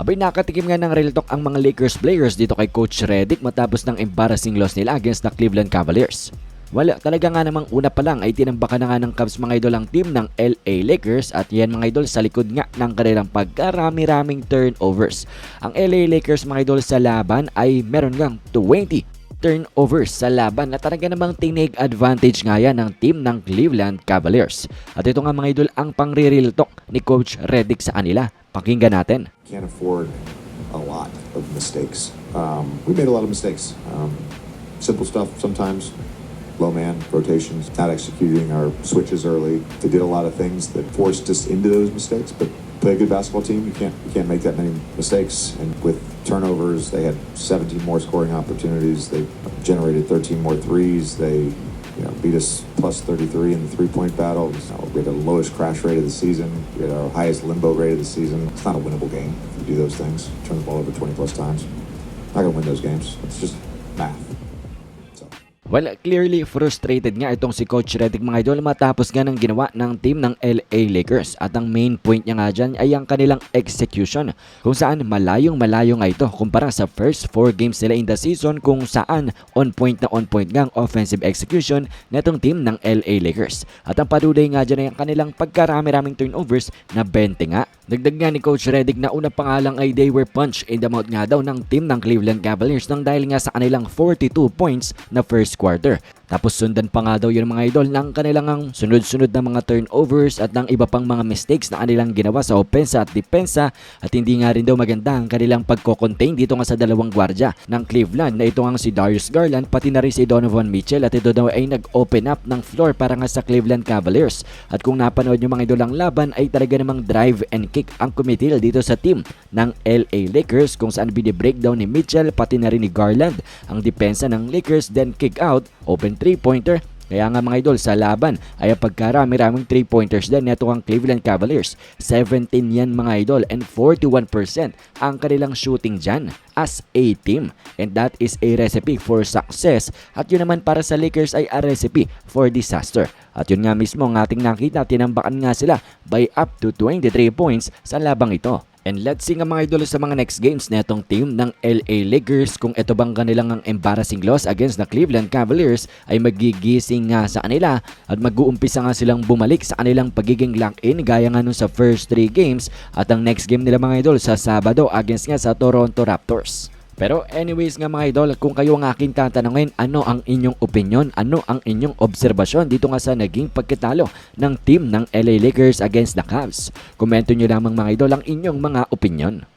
Abay nakatikim nga ng real talk ang mga Lakers players dito kay Coach Redick matapos ng embarrassing loss nila against the Cleveland Cavaliers. Wala, talaga nga namang una pa lang ay tinambakan na nga ng Cavs mga idol ang team ng LA Lakers at yan mga idol sa likod nga ng kanilang pagkarami-raming turnovers. Ang LA Lakers mga idol sa laban ay meron ngang 20 turnovers sa laban na talaga namang tinig advantage nga yan ng team ng Cleveland Cavaliers. At ito nga mga idol ang pangre-real talk ni Coach Redick sa kanila. Pakinggan natin. can't afford a lot of mistakes. Um, we made a lot of mistakes. Um, simple stuff sometimes. Low man rotations, not executing our switches early. They did a lot of things that forced us into those mistakes. But play a good basketball team, you can't you can't make that many mistakes. And with turnovers, they had 17 more scoring opportunities. They generated 13 more threes. They you know, beat us plus 33 in the three-point battle. You know, we had the lowest crash rate of the season. We had our highest limbo rate of the season. It's not a winnable game if you do those things. Turn the ball over 20 plus times. Not gonna win those games. It's just math. Well, clearly frustrated nga itong si Coach Redick mga idol matapos nga ng ginawa ng team ng LA Lakers. At ang main point niya nga dyan ay ang kanilang execution kung saan malayong malayo nga ito kumpara sa first 4 games nila in the season kung saan on point na on point nga ang offensive execution netong team ng LA Lakers. At ang paduday nga dyan ay ang kanilang pagkarami-raming turnovers na 20 nga Dagdag nga ni Coach Redick na una pa nga lang ay they were punched in the mouth nga daw ng team ng Cleveland Cavaliers nang dahil nga sa kanilang 42 points na first quarter. Tapos sundan pa nga daw yun mga idol ng kanilang ang sunod-sunod na mga turnovers at ng iba pang mga mistakes na kanilang ginawa sa opensa at depensa at hindi nga rin daw maganda ang kanilang pagko-contain dito nga sa dalawang gwardya ng Cleveland na ito nga si Darius Garland pati na rin si Donovan Mitchell at ito daw ay nag-open up ng floor para nga sa Cleveland Cavaliers. At kung napanood nyo mga idol ang laban ay talaga namang drive and kick ang kumitil dito sa team ng LA Lakers kung saan bini-breakdown ni Mitchell pati na rin ni Garland ang depensa ng Lakers then kick out, open three-pointer kaya nga mga idol sa laban ay pagkarami-raming 3-pointers din neto ang Cleveland Cavaliers. 17 yan mga idol and 41% ang kanilang shooting dyan as a team. And that is a recipe for success. At yun naman para sa Lakers ay a recipe for disaster. At yun nga mismo ang ating nakita, tinambakan nga sila by up to 23 points sa labang ito. And let's see nga mga idol sa mga next games na itong team ng LA Lakers kung ito bang kanilang ang embarrassing loss against the Cleveland Cavaliers ay magigising nga sa kanila at mag-uumpisa nga silang bumalik sa kanilang pagiging lock-in gaya nga nun sa first 3 games at ang next game nila mga idol sa Sabado against nga sa Toronto Raptors. Pero anyways nga mga idol, kung kayo ang aking tatanungin, ano ang inyong opinion, ano ang inyong obserbasyon dito nga sa naging pagkatalo ng team ng LA Lakers against the Cavs? Komento nyo lamang mga idol ang inyong mga opinion.